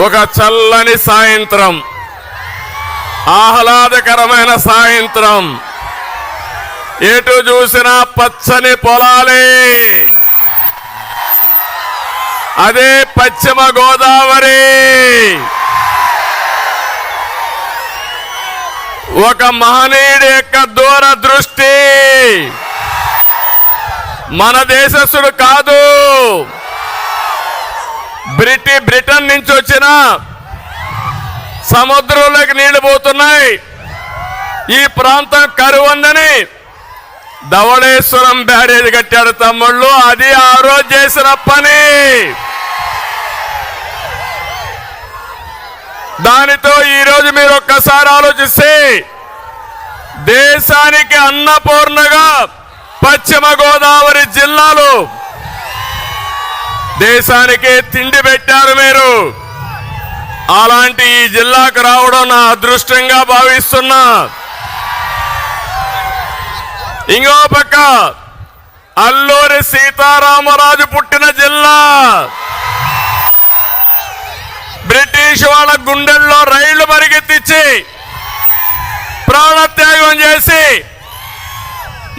ఒక చల్లని సాయంత్రం. ఆహ్లాదకరమైన సాయంత్రం. ఎటు చూసినా పచ్చని పొలాలే. అదే పశ్చిమ గోదావరి. ఒక మహనీయుడి యొక్క దూరదృష్టి. మన దేశస్తుడు కాదు. బ్రిటి బ్రిటన్ నుంచి వచ్చిన సముద్రంలోకి నీళ్ళు పోతున్నాయి. ఈ ప్రాంతం కరువు ఉందని ధవళేశ్వరం బ్యారేజ్ కట్టాడు తమ్ముళ్ళు. అది ఆ రోజు చేసిన పని. దానితో ఈ రోజు మీరు ఒక్కసారి ఆలోచిస్తే దేశానికి అన్నపూర్ణగా పశ్చిమ గోదావరి జిల్లాలో దేశానికి తిండి పెట్టారు మీరు. అలాంటి ఈ జిల్లాకు రావడం నా అదృష్టంగా భావిస్తున్నా. ఇంకో పక్క అల్లూరి సీతారామరాజు పుట్టిన జిల్లా. బ్రిటిష్ వాళ్ళ గుండెల్లో రైళ్ళు పరిగెత్తిచ్చి ప్రాణత్యాగం చేసి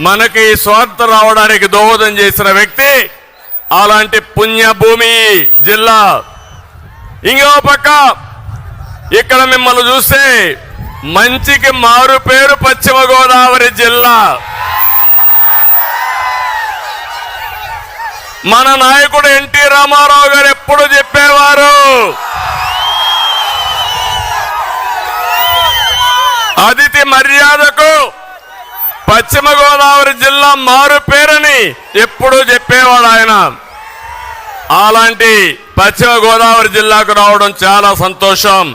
మనకి స్వార్థ రావడానికి దోహదం చేసిన వ్యక్తి అలాంటి పుణ్యభూమి జిల్లా. ఇంకో పక్క ఇక్కడ మిమ్మల్ని చూస్తే మంచికి మారు పేరు పశ్చిమ గోదావరి జిల్లా. మన నాయకుడు ఎన్టీ రామారావు గారు ఎప్పుడు చెప్పేవారు? అతిథి మర్యాదకు పశ్చిమ గోదావరి జిల్లా మారు పేరని ఎప్పుడూ చెప్పేవాడు ఆయన. అలాంటి పశ్చిమ గోదావరి జిల్లాకు రావడం చాలా సంతోషం.